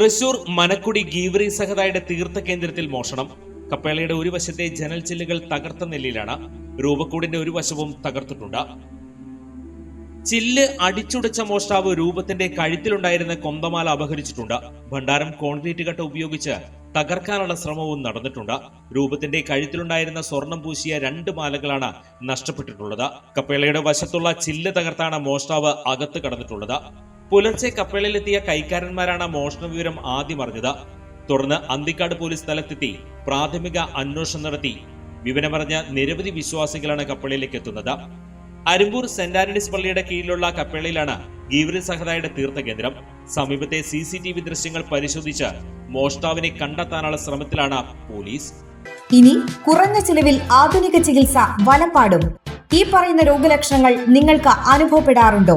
തൃശൂർ മനക്കുടി ഗീവറി സഹതായുടെ തീർത്ഥ കേന്ദ്രത്തിൽ മോഷണം. കപ്പേളയുടെ ഒരു വശത്തെ ജനൽ ചില്ലുകൾ തകർത്ത നിലയിലാണ് രൂപക്കൂടിന്റെ ഒരു വശവും തകർത്തിട്ടുണ്ട്. ചില്ല് അടിച്ചുടച്ച മോഷ്ടാവ് രൂപത്തിന്റെ കഴുത്തിലുണ്ടായിരുന്ന കൊന്തമാല അപഹരിച്ചിട്ടുണ്ട്. ഭണ്ഡാരം കോൺക്രീറ്റ് കട്ട ഉപയോഗിച്ച് തകർക്കാനുള്ള ശ്രമവും നടന്നിട്ടുണ്ട്. രൂപത്തിന്റെ കഴുത്തിലുണ്ടായിരുന്ന സ്വർണം പൂശിയ രണ്ട് മാലകളാണ് നഷ്ടപ്പെട്ടിട്ടുള്ളത്. കപ്പേളയുടെ വശത്തുള്ള ചില്ല് തകർത്താണ് മോഷ്ടാവ് അകത്ത് കടന്നിട്ടുള്ളത്. പുലർച്ചെ കപ്പലിലെത്തിയ കൈക്കാരന്മാരാണ് മോഷണ വിവരം ആദ്യം അറിഞ്ഞത്. തുടർന്ന് അന്തിക്കാട് പോലീസ് സ്ഥലത്തെത്തി പ്രാഥമിക അന്വേഷണം നടത്തി. വിവരമറിഞ്ഞ നിരവധി വിശ്വാസികളാണ് കപ്പലിലേക്ക് എത്തുന്നത്. അരുമ്പൂർ സെന്റ് ആന്റണീസ് പള്ളിയുടെ കീഴിലുള്ള കപ്പേളയിലാണ് ഗീവരി സഹതായുടെ തീർത്ഥകേന്ദ്രം. സമീപത്തെ സി സി ടി വി ദൃശ്യങ്ങൾ പരിശോധിച്ച് മോഷ്ടാവിനെ കണ്ടെത്താനുള്ള ശ്രമത്തിലാണ് പോലീസ്. ഇനി കുറഞ്ഞ ചിലവിൽ ആധുനിക ചികിത്സ വലപ്പാടും ഈ പറയുന്ന രോഗലക്ഷണങ്ങൾ നിങ്ങൾക്ക് അനുഭവപ്പെടാറുണ്ടോ?